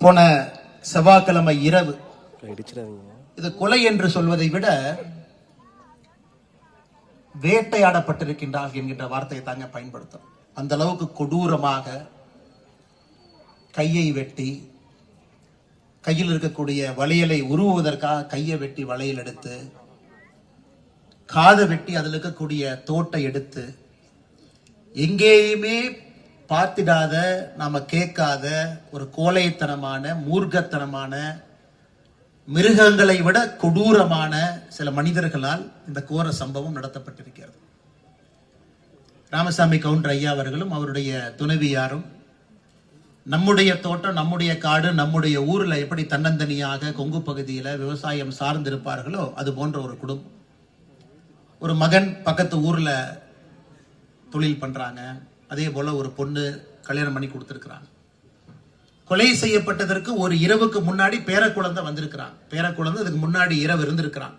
போன செவ்வாய்க்கிழமை இரவு. இது கொலை என்று சொல்வதை விட வேட்டையாடப்பட்டிருக்கின்றார் என்கின்ற வார்த்தையை தாங்க பயன்படுத்தும் அந்த அளவுக்கு கொடூரமாக கையை வெட்டி கையில் இருக்கக்கூடிய வளையலை உருவுவதற்காக கையை வெட்டி வளையல் எடுத்து காதை வெட்டி அதில் இருக்கக்கூடிய தோட்டை எடுத்து எங்கேயுமே பார்த்திடாத நாம கேட்காத ஒரு கோழைத்தனமான மூர்க்கத்தனமான மிருகங்களை விட கொடூரமான சில மனிதர்களால் இந்த கோர சம்பவம் நடத்தப்பட்டிருக்கிறது. ராமசாமி கவுண்டர் ஐயா அவர்களும் அவருடைய துணைவியாரும் நம்முடைய தோட்டம் நம்முடைய காடு நம்முடைய ஊரில் எப்படி தன்னந்தனியாக கொங்கு பகுதியில் விவசாயம் சார்ந்திருப்பார்களோ அது போன்ற ஒரு குடும்பம். ஒரு மகன் பக்கத்து ஊரில் தொழில் பண்ணுறாங்க அதே போல ஒரு பொண்ணு கல்யாணம் பண்ணி கொடுத்துருக்குறாங்க. கொலை செய்யப்பட்டதற்கு ஒரு இரவுக்கு முன்னாடி பேரக்குழந்தை வந்திருக்கிறான். பேரக்குழந்தை அதுக்கு முன்னாடி இரவு இருந்திருக்கிறான்.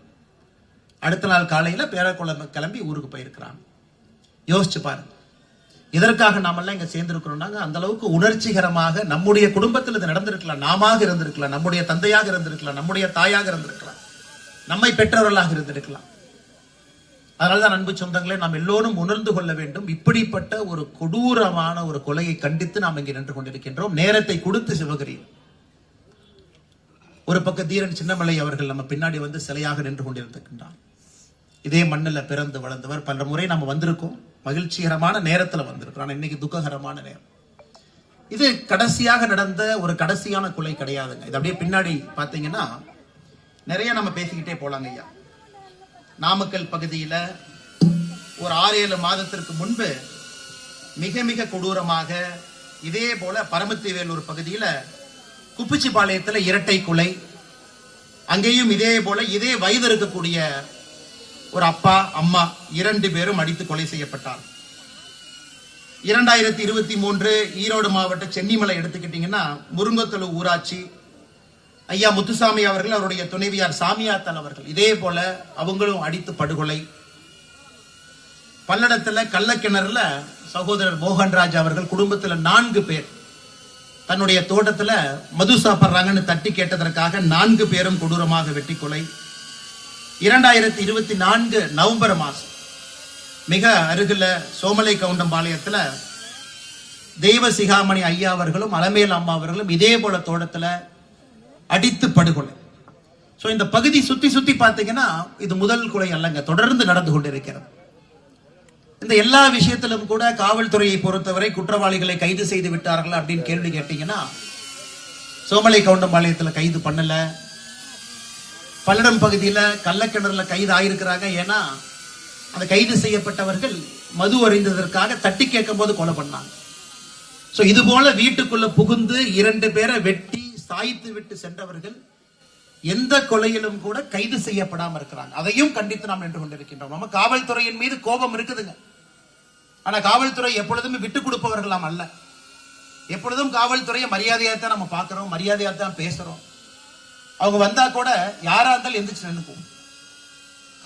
அடுத்த நாள் காலையில் பேரக்குழந்தை கிளம்பி ஊருக்கு போயிருக்கிறான். யோசிச்சு பாருங்க இதற்காக நாமெல்லாம் இங்கே சேர்ந்திருக்கிறோம்னாங்க அந்த அளவுக்கு உணர்ச்சிகரமாக நம்முடைய குடும்பத்தில் இது நடந்திருக்கலாம். நாம இருந்திருக்கலாம். நம்முடைய தந்தையாக இருந்திருக்கலாம். நம்முடைய தாயாக இருந்திருக்கலாம். நம்மை பெற்றவர்களாக இருந்திருக்கலாம். அதனால்தான் அன்பு சொந்தங்களே நாம் எல்லோரும் உணர்ந்து கொள்ள வேண்டும். இப்படிப்பட்ட ஒரு கொடூரமான ஒரு கொலையை கண்டித்து நாம் இங்கே நின்று கொண்டிருக்கின்றோம். நேரத்தை கொடுத்து சிவகிரியில். ஒரு பக்க தீரன் சின்னமலை அவர்கள் நம்ம பின்னாடி வந்து சிலையாக நின்று கொண்டிருந்திருக்கின்றான் இதே மண்ணில் பிறந்து வளர்ந்தவர். பல முறை நம்ம வந்திருக்கோம். மகிழ்ச்சிகரமான நேரத்தில் வந்திருக்கிறோம். ஆனால் இன்னைக்கு துக்ககரமான நேரம். இது கடைசியாக நடந்த ஒரு கடைசியான கொலை கிடையாதுங்க. இது அப்படியே பின்னாடி பார்த்தீங்கன்னா நிறைய நம்ம பேசிக்கிட்டே போலாங்க ஐயா. நாமக்கல் பகுதியில் ஒரு ஆறு ஏழு மாதத்திற்கு முன்பு மிக மிக கொடூரமாக இதே போல பரமத்தி வேலூர் பகுதியில் குப்பிச்சிபாளையத்தில் இரட்டை கொலை அங்கேயும் இதே போல இதே வயது இருக்கக்கூடிய ஒரு அப்பா அம்மா இரண்டு பேரும் அடித்து கொலை செய்யப்பட்டார். இரண்டாயிரத்தி இருபத்தி மூன்று ஈரோடு மாவட்ட சென்னிமலை எடுத்துக்கிட்டீங்கன்னா முருங்கத்தலு ஊராட்சி ஐயா முத்துசாமி அவர்கள் அவருடைய துணைவியார் சாமியாத்தன் அவர்கள். இதே போல அவங்களும் அடித்து படுகொலை. பல்லடத்துல கள்ளக்கிணறுல சகோதரர் மோகன்ராஜ் அவர்கள் குடும்பத்துல நான்கு பேர். தன்னுடைய தோட்டத்துல மது சாப்பிட்றாங்கன்னு தட்டி கேட்டதற்காக நான்கு பேரும் கொடூரமாக வெட்டி கொலை. இரண்டாயிரத்தி இருபத்தி நான்கு நவம்பர் மாசம் மிக அருகில் சோமலை கவுண்டம்பாளையத்துல தெய்வ சிகாமணி ஐயா அவர்களும் அலமேல் அம்மா அவர்களும் இதே போல தோட்டத்துல அடித்து படுகொலை. ஸோ இந்த பகுதி சுத்தி சுத்தி பார்த்தீங்கன்னா இது முதல் கொலை அல்லங்க. தொடர்ந்து நடந்து கொண்டிருக்கிறது. இந்த எல்லா விஷயத்திலும் கூட காவல்துறையை பொறுத்தவரை குற்றவாளிகளை கைது செய்து விட்டார்கள் அப்படின்னு கேள்வி கேட்டீங்கன்னா சோமலை கவுண்டம்பாளையத்தில் கைது பண்ணல. பல்லடம் பகுதியில கள்ளக்கிணறுல கைது ஆயிருக்கிறாங்க. ஏன்னா அந்த கைது செய்யப்பட்டவர்கள் மது அறிந்ததற்காக தட்டி கேட்கும் போது கொலை பண்ணாங்க. சோ இது போல வீட்டுக்குள்ள புகுந்து இரண்டு பேரை வெட்டி சாய்த்து விட்டு சென்றவர்கள் எந்த கொலையிலும் கூட கைது செய்யப்படாம இருக்கிறாங்க. அதையும் கண்டித்து நாம் நின்று கொண்டிருக்கின்றோம். நம்ம காவல்துறையின் மீது கோபம் இருக்குதுங்க. ஆனா காவல்துறை எப்பொழுதுமே விட்டு கொடுப்பவர்களாம் அல்ல. எப்பொழுதும் காவல்துறையை மரியாதையா தான் நம்ம பார்க்கறோம் மரியாதையா தான் பேசுறோம். அவங்க வந்தா கூட யாரா இருந்தாலும் எந்திரிச்சு நினைப்போம்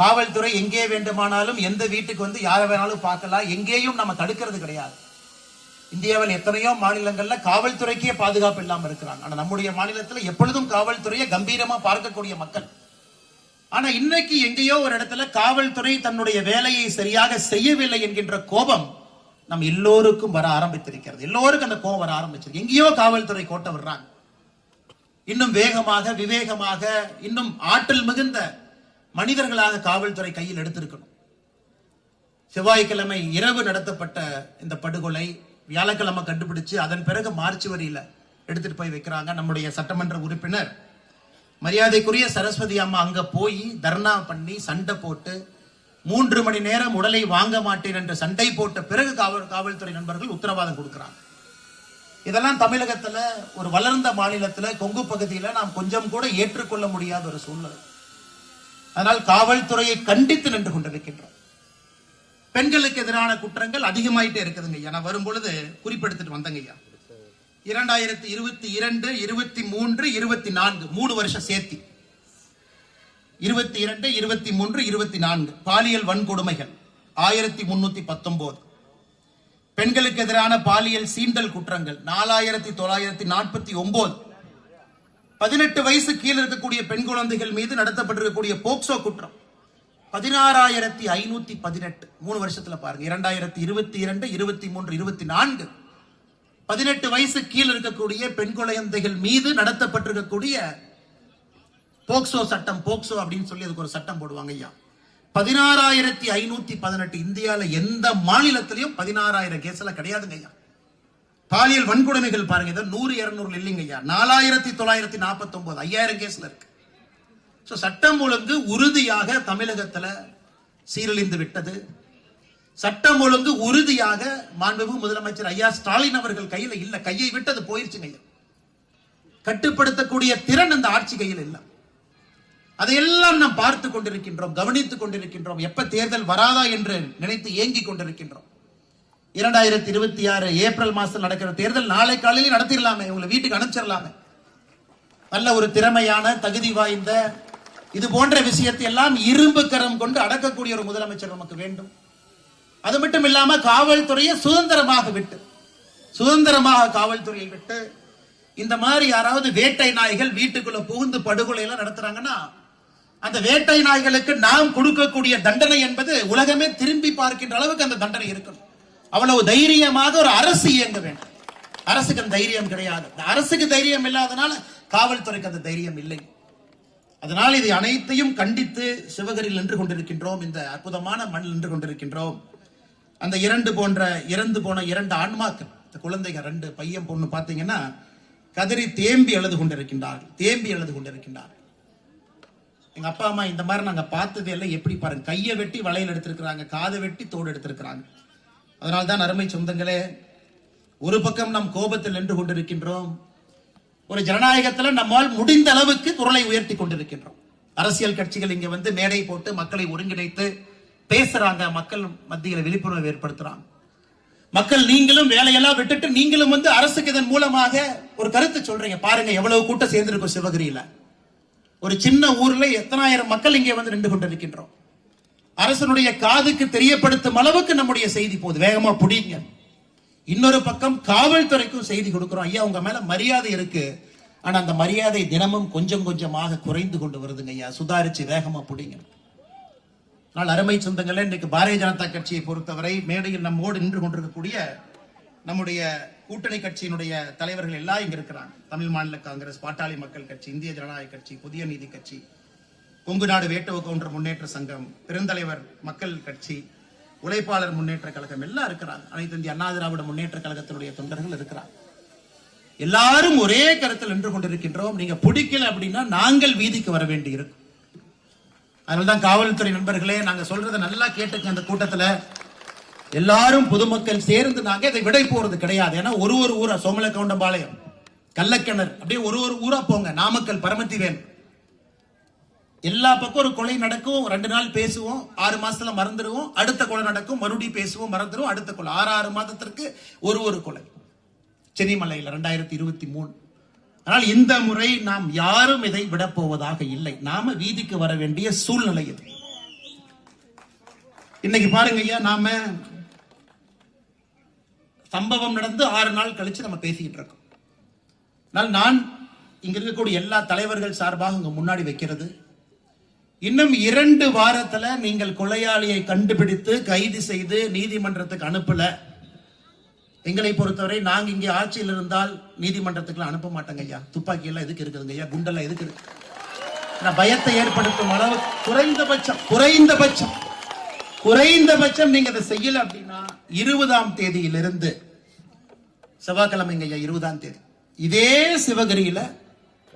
காவல்துறை எங்கே வேண்டுமானாலும் எந்த வீட்டுக்கு வந்து யாரை வேணாலும் பார்க்கலாம். எங்கேயும் நம்ம தடுக்கிறது கிடையாது. இந்தியாவில் எத்தனையோ மாநிலங்கள்ல காவல்துறைக்கே பாதுகாப்பு இல்லாமல் இருக்கிறாங்க. ஆனா நம்முடைய மாநிலத்துல எப்பொழுதும் காவல்துறையை கம்பீரமா பார்க்கக்கூடிய மக்கள். ஆனா இன்னைக்கு எங்கேயோ ஒரு இடத்துல காவல்துறை தன்னுடைய வேலையை சரியாக செய்யவில்லை என்கின்ற கோபம் நம் எல்லோருக்கும் வர ஆரம்பித்திருக்கிறது. எல்லோருக்கும் அந்த கோபம் வர ஆரம்பிச்சிருக்கு. எங்கேயோ காவல்துறை கோட்டை விடுறாங்க. இன்னும் வேகமாக விவேகமாக இன்னும் ஆற்றல் மிகுந்த மனிதர்களாக காவல்துறை கையில் எடுத்திருக்கணும். செவ்வாய்க்கிழமை இரவு நடத்தப்பட்ட இந்த படுகொலை வியாழக்கிழமை கண்டுபிடிச்சு அதன் பிறகு மார்ச் வரியில எடுத்துட்டு போய் வைக்கிறாங்க நம்முடைய சட்டமன்ற உறுப்பினர். மரியாதைக்குரிய சரஸ்வதி அம்மா அங்க போய் தர்ணா பண்ணி சண்டை போட்டு மூன்று மணி நேரம் உடலை வாங்க மாட்டேன் என்று சண்டை போட்ட பிறகு காவல் காவல்துறை நண்பர்கள் உத்தரவாதம் கொடுக்கிறாங்க. இதெல்லாம் தமிழகத்துல ஒரு வளர்ந்த மாநிலத்துல கொங்கு பகுதியில நாம் கொஞ்சம் கூட ஏற்றுக்கொள்ள முடியாத ஒரு சூழ்நிலை. அதனால் காவல்துறையை கண்டித்து நின்று கொண்டிருக்கின்றோம். பெண்களுக்கு எதிரான குற்றங்கள் அதிகமாயிட்டே இருக்குதுங்க ஐயா. நான் வரும் பொழுது குறிப்பெடுத்துட்டு வந்தங்க ஐயா. இரண்டாயிரத்தி இருபத்தி இரண்டு இருபத்தி மூன்று இருபத்தி நான்கு. மூணு வருஷம் சேர்த்தி. இருபத்தி இரண்டு இருபத்தி மூன்று இருபத்தி நான்கு. பாலியல் வன்கொடுமைகள். ஆயிரத்தி முன்னூத்தி பத்தொன்பது பெண்களுக்கு எதிரான பாலியல் சீண்டல் குற்றங்கள். நாலாயிரத்தி தொள்ளாயிரத்தி நாற்பத்தி ஒன்பது பதினெட்டு வயசு கீழே இருக்கக்கூடிய பெண் குழந்தைகள் மீது நடத்தப்பட்டிருக்கக்கூடிய போக்சோ குற்றம். பதினாறாயிரத்தி ஐநூத்தி பதினெட்டு. மூணு வருஷத்துல பாருங்க. இரண்டாயிரத்தி இருபத்தி இரண்டு இருபத்தி மூன்று இருபத்தி நான்கு. பதினெட்டு வயசு கீழ் இருக்கக்கூடிய பெண் குழந்தைகள் மீது நடத்தப்பட்டிருக்கக்கூடிய போக்சோ சட்டம் போக்சோ அப்படின்னு சொல்லி அதுக்கு ஒரு சட்டம் போடுவாங்க ஐயா. பதினாறாயிரத்தி ஐநூத்தி பதினெட்டு இந்தியால எந்த மாநிலத்திலையும் பதினாறாயிரம் கேஸ்ல கிடையாதுங்க ஐயா. பாலியல் வன்கொடுமைகள் பாருங்க. ஏதோ நூறு இருநூறு இல்லைங்க ஐயா. நாலாயிரத்தி தொள்ளாயிரத்தி நாற்பத்தி ஒன்பது ஐயாயிரம் கேஸ்ல இருக்கு. ஸோ சட்டம் ஒழுங்கு உறுதியாக தமிழகத்துல சீரழிந்து விட்டது. சட்டம் ஒழுங்கு உறுதியாக மாண்புமிகு முதலமைச்சர் ஐயா ஸ்டாலின் அவர்கள் கையில இல்ல கையை விட்டு அது போயிருச்சுங்க ஐயா கட்டுப்படுத்தக்கூடிய திறன் அந்த ஆட்சி கையில் இல்லை. அதையெல்லாம் நாம் பார்த்து கொண்டிருக்கின்றோம் கவனித்துக் கொண்டிருக்கின்றோம். எப்ப தேர்தல் வராதா என்று நினைத்து ஏங்கிக் கொண்டிருக்கின்றோம். இரண்டாயிரத்தி இருபத்தி ஆறு ஏப்ரல் மாசம் நடக்கிற தேர்தல் நாளை காலையில் நடத்திடலாமே உங்களை வீட்டுக்கு அனுப்பிச்சிடலாமே. நல்ல ஒரு திறமையான தகுதி வாய்ந்த இது போன்ற விஷயத்தை எல்லாம் இரும்பு கரம் கொண்டு அடக்கக்கூடிய ஒரு முதலமைச்சர் நமக்கு வேண்டும். அது மட்டும் இல்லாம காவல்துறையை சுதந்திரமாக விட்டு சுதந்திரமாக காவல்துறையை விட்டு இந்த மாதிரி யாராவது வேட்டை நாய்கள் வீட்டுக்குள்ள புகுந்து படுகொலை எல்லாம் நடத்துறாங்கன்னா அந்த வேட்டை நாய்களுக்கு நாம் கொடுக்கக்கூடிய தண்டனை என்பது உலகமே திரும்பி பார்க்கின்ற அளவுக்கு அந்த தண்டனை இருக்கணும் அவ்வளவு தைரியமாக ஒரு அரசு இயங்க வேண்டும். அரசுக்கு அந்த தைரியம் கிடையாது. அரசுக்கு தைரியம் இல்லாதனால காவல்துறைக்கு அந்த தைரியம் இல்லை. அதனால் இதை அனைத்தையும் கண்டித்து சிவகரியில் நின்று கொண்டிருக்கின்றோம். இந்த அற்புதமான மண் நின்று கொண்டிருக்கின்றோம். அந்த இரண்டு போன்ற இறந்து போன இரண்டு ஆன்மாக்கள் இந்த குழந்தைகள் ரெண்டு பையன் பொண்ணு பார்த்தீங்கன்னா கதறி தேம்பி அழுது கொண்டிருக்கின்றார்கள். தேம்பி அழுது கொண்டிருக்கின்றார்கள். எங்க அப்பா அம்மா இந்த மாதிரி நாங்க பார்த்தது எல்லாம் எப்படி பாருங்க கையை வெட்டி வளையல் எடுத்திருக்கிறாங்க காதை வெட்டி தோடு எடுத்திருக்கிறாங்க. அதனால்தான் அருமை சொந்தங்களே ஒரு பக்கம் நம் கோபத்தில் நின்று கொண்டிருக்கின்றோம். ஒரு ஜனநாயகத்துல நம்மால் முடிந்த அளவுக்கு குரலை உயர்த்தி கொண்டிருக்கின்றோம். அரசியல் கட்சிகள் இங்க வந்து மேடை போட்டு மக்களை ஒருங்கிணைத்து பேசுறாங்க. மக்கள் மத்தியில் விழிப்புணர்வு ஏற்படுத்துறாங்க. மக்கள் நீங்களும் வேலையெல்லாம் விட்டுட்டு நீங்களும் வந்து அரசுக்கு இதன் மூலமாக ஒரு கருத்து சொல்றீங்க. பாருங்க எவ்வளவு கூட்டம் சேர்ந்திருக்கும் சிவகிரியில. ஒரு சின்ன ஊர்ல எத்தனாயிரம் மக்கள் இங்கே வந்து நின்று கொண்டிருக்கின்றோம். அரசனுடைய காதுக்கு தெரியப்படுத்தும் அளவுக்கு நம்முடைய செய்தி போகுது. வேகமா புடிங்க. இன்னொரு பக்கம் காவல்துறைக்கும் செய்தி கொடுக்கிறோம். ஐயா உங்க மேல மரியாதை இருக்கு. ஆனா அந்த மரியாதை தினமும் கொஞ்சம் கொஞ்சமாக குறைந்து கொண்டு வருதுங்க ஐயா. சுதாரிச்சு வேகமா புடிங்க. ஆனால் அருமை சொந்தங்களே இன்றைக்கு பாரதிய ஜனதா கட்சியை பொறுத்தவரை மேடையில் நம்மோடு நின்று கொண்டிருக்கக்கூடிய நம்முடைய கூட்டணி கட்சியினுடைய தலைவர்கள் எல்லாம் இங்க இருக்கிறாங்க. தமிழ் மாநில காங்கிரஸ் பாட்டாளி மக்கள் கட்சி இந்திய ஜனநாயக கட்சி புதிய நீதி கட்சி கொங்கு நாடு வேட்டுவ கவுண்டர் முன்னேற்ற சங்கம் பெருந்தலைவர் மக்கள் கட்சி உழைப்பாளர் முன்னேற்ற கழகம் எல்லாம் இருக்கிறாங்க. அனைத்து இந்திய அண்ணா திராவிட முன்னேற்ற கழகத்தினுடைய தொண்டர்கள் இருக்கிறாங்க. எல்லாரும் ஒரே கருத்தில் நின்று கொண்டிருக்கின்றோம். நீங்க பிடிக்கல அப்படின்னா நாங்கள் வீதிக்கு வர வேண்டி இருக்கும் அதனால்தான் காவல்துறை நண்பர்களே நாங்க சொல்றதை நல்லா கேட்டுக்க அந்த கூட்டத்துல. எல்லாரும் பொதுமக்கள் சேர்ந்து நாங்க இதை விடை போறது கிடையாது. ஏன்னா ஒரு ஒரு ஊரா சோமல கவுண்டம்பாளையம் கள்ளக்கிணறு அப்படியே ஒரு ஒரு ஊரா போங்க. நாமக்கல் பரமத்திவேன் எல்லா பக்கம் ஒரு கொலை நடக்கும் ரெண்டு நாள் பேசுவோம் ஆறு மாசத்துல மறந்துடுவோம் அடுத்த கொலை நடக்கும் மறுபடியும் பேசுவோம் மறந்துடுவோம் அடுத்த கொலை. ஆறு ஆறு மாதத்திற்கு ஒரு ஒரு கொலை. சென்னிமலையில் ரெண்டாயிரத்தி இருபத்தி மூணு. ஆனால் இந்த முறை நாம் யாரும் இதை விடப்போவதாக இல்லை. நாம வீதிக்கு வர வேண்டிய சூழ்நிலை இது. இன்னைக்கு பாருங்க ஐயா நாம சம்பவம் நடந்து ஆறு நாள் கழிச்சு நம்ம பேசிக்கிட்டு இருக்கோம். ஆனால் நான் இங்க இருக்கக்கூடிய எல்லா தலைவர்கள் சார்பாக உங்க முன்னாடி வைக்கிறது இன்னும் இரண்டு வாரத்துல நீங்கள் கொலையாளியை கண்டுபிடித்து கைது செய்து நீதிமன்றத்துக்கு அனுப்பல. எங்களை பொறுத்தவரை நாங்க இங்கே ஆட்சியில் இருந்தால் நீதிமன்றத்துக்கு அனுப்ப மாட்டோங்க ஐயா. துப்பாக்கி எல்லாம் எதுக்கு இருக்குதுங்க ஐயா? குண்டெல்லாம் எதுக்கு இருக்கு? பயத்தை ஏற்படுத்தும் அளவு குறைந்தபட்சம் குறைந்தபட்சம் குறைந்தபட்சம் நீங்க அதை செய்யல அப்படின்னா இருபதாம் தேதியிலிருந்து செவ்வாய்க்கிழமைங்க ஐயா இருபதாம் தேதி. இதே சிவகிரியில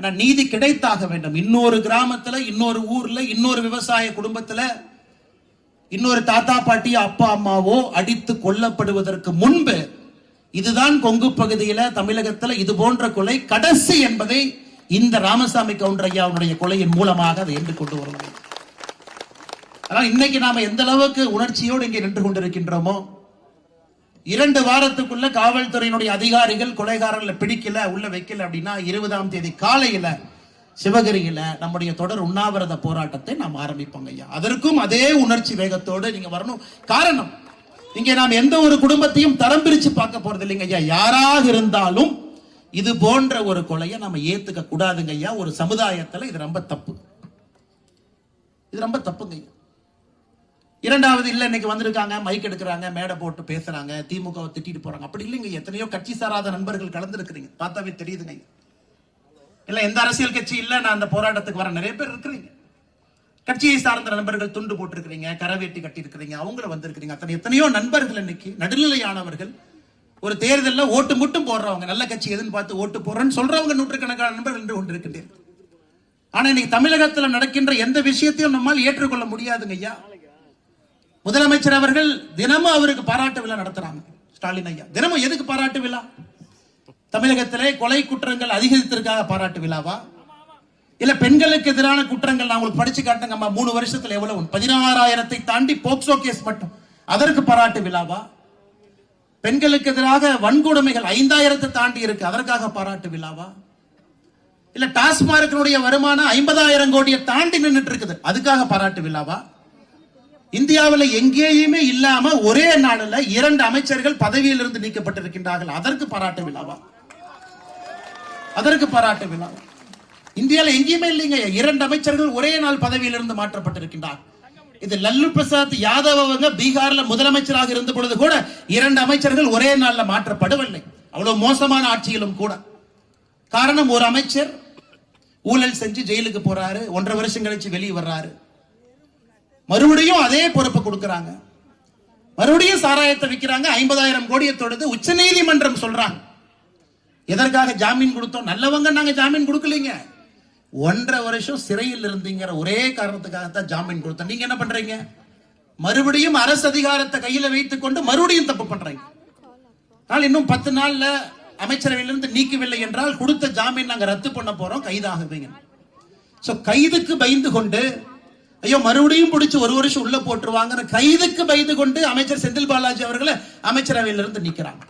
ஆனால் ஆனா நீதி கிடைத்தாக வேண்டும். இன்னொரு கிராமத்துல இன்னொரு ஊர்ல இன்னொரு விவசாய குடும்பத்துல இன்னொரு தாத்தா பாட்டி அப்பா அம்மாவோ அடித்து கொல்லப்படுவதற்கு முன்பு இதுதான் கொங்கு பகுதியில தமிழகத்துல இது போன்ற கொலை கடைசி என்பதை இந்த ராமசாமி கவுண்டர் ஐயாவுடைய கொலையின் மூலமாக அதை என்று கொண்டு வர ஆனால் இன்னைக்கு நாம எந்த அளவுக்கு உணர்ச்சியோடு இங்கே நின்று கொண்டிருக்கின்றோமோ இரண்டு வாரத்துக்குள்ள காவல்துறையினுடைய அதிகாரிகள் கொலைகாரர்களை பிடிக்கல உள்ள வைக்கல அப்படின்னா இருபதாம் தேதி காலையில சிவகிரியில நம்முடைய தொடர் உண்ணாவிரத போராட்டத்தை நாம் ஆரம்பிப்போங்க ஐயா. அதற்கும் அதே உணர்ச்சி வேகத்தோடு நீங்க வரணும். காரணம் இங்கே நாம் எந்த ஒரு குடும்பத்தையும் தரம் பிரிச்சு பார்க்க போறது இல்லைங்க ஐயா. யாராக இருந்தாலும் இது போன்ற ஒரு கொலையை நம்ம ஏத்துக்க கூடாதுங்க ஐயா. ஒரு சமுதாயத்துல இது ரொம்ப தப்பு. இது ரொம்ப தப்புங்க ஐயா. இரண்டாவது இல்ல இன்னைக்கு வந்திருக்காங்க மைக் எடுக்கிறாங்க மேடை போட்டு பேசுறாங்க திமுக திட்டிட்டு போறாங்க. அப்படி இல்லைங்க எத்தனையோ கட்சி சாராத நண்பர்கள் கலந்துருக்கிறீங்க. பார்த்தாவே தெரியுதுங்க. இல்ல எந்த அரசியல் கட்சி இல்ல நான் அந்த போராட்டத்துக்கு வர நிறைய பேர் இருக்கிறீங்க. கட்சியை சார்ந்த நண்பர்கள் துண்டு போட்டிருக்கிறீங்க கரவேட்டி கட்டி இருக்கிறீங்க அவங்கள வந்திருக்கிறீங்க. அத்தனை எத்தனையோ நண்பர்கள் இன்னைக்கு நடுநிலையானவர்கள். ஒரு தேர்தலில் ஓட்டு மட்டும் போடுறவங்க நல்ல கட்சி எதுன்னு பார்த்து ஓட்டு போடுறேன்னு சொல்றவங்க நூற்றுக்கணக்கான நண்பர்கள் என்று கொண்டிருக்கின்றீர்கள். ஆனா இன்னைக்கு தமிழகத்தில் நடக்கின்ற எந்த விஷயத்தையும் நம்மால் ஏற்றுக்கொள்ள முடியாதுங்க ஐயா. முதலமைச்சர் அவர்கள் தினமும் அவருக்கு பாராட்டு விழா நடத்துறாங்க. ஸ்டாலின் ஐயா. தினமும் எதுக்கு பாராட்டு விழா? தமிழகத்திலே கொலை குற்றங்கள் அதிகரித்திற்காக பாராட்டு விழாவா? இல்ல பெண்களுக்கு எதிரான குற்றங்கள் நான் உங்களுக்கு படிச்சு காட்டுங்கம்மா மூணு வருஷத்துல எவ்வளவு? பதினாறாயிரத்தை தாண்டி போக்சோ கேஸ் மட்டும். அதற்கு பாராட்டு விழாவா? பெண்களுக்கு எதிராக வன்கொடுமைகள் ஐந்தாயிரத்தை தாண்டி இருக்கு. அதற்காக பாராட்டு விழாவா? இல்ல டாஸ்மார்க்கினுடைய வருமானம் ஐம்பதாயிரம் கோடியை தாண்டி நின்றுட்டு இருக்குது. அதுக்காக பாராட்டு விழாவா? இந்தியாவில் எங்கேயுமே இல்லாம ஒரே நாளில் இரண்டு அமைச்சர்கள் பதவியிலிருந்து நீக்கப்பட்டிருக்கின்றார்கள். அதற்கு பாராட்டு விழாவா? அதற்கு பாராட்டு விழா. இந்தியாவில் எங்கேயுமே இல்லைங்க. இரண்டு அமைச்சர்கள் ஒரே நாள் பதவியிலிருந்து மாற்றப்பட்டிருக்கின்றார். இது லல்லு பிரசாத் யாதவ் அவங்க பீகார்ல முதலமைச்சராக இருந்த பொழுது கூட இரண்டு அமைச்சர்கள் ஒரே நாள்ல மாற்றப்படவில்லை. அவ்வளவு மோசமான ஆட்சியிலும் கூட. காரணம் ஒரு அமைச்சர் ஊழல் செஞ்சு ஜெயிலுக்கு போறாரு. ஒன்றரை வருஷம் கழிச்சு வெளியே வர்றாரு. மறுபடியும் அதே பொறுப்பை கொடுக்கறாங்க. மறுபடியும் சாராயத்தை விற்கிறாங்க ஐம்பதாயிரம் கோடியை தொடுது உச்ச நீதிமன்றம் சொல்றாங்க. எதற்காக ஜாமீன் கொடுத்தோம்? நல்லவங்க நாங்க ஜாமீன் கொடுக்கலீங்க. ஒன்றரை வருஷம் சிறையில் இருந்தீங்கிற ஒரே காரணத்துக்காக தான் ஜாமீன் கொடுத்தோம். நீங்க என்ன பண்றீங்க? மறுபடியும் அரசு அதிகாரத்தை கையில வைத்துக் கொண்டு மறுபடியும் தப்பு பண்றீங்க. ஆனால் இன்னும் பத்து நாள்ல அமைச்சரவையிலிருந்து நீக்கவில்லை என்றால் கொடுத்த ஜாமீன் நாங்க ரத்து பண்ண போறோம் கைதாகுவீங்க. சோ கைதுக்கு பயந்து கொண்டு ஐயோ மறுபடியும் பிடிச்சி ஒரு வருஷம் உள்ள போட்டுருவாங்க கைதுக்கு பயந்து கொண்டு அமைச்சர் செந்தில் பாலாஜி அவர்களை அமைச்சரவையிலிருந்து நிற்கிறாங்க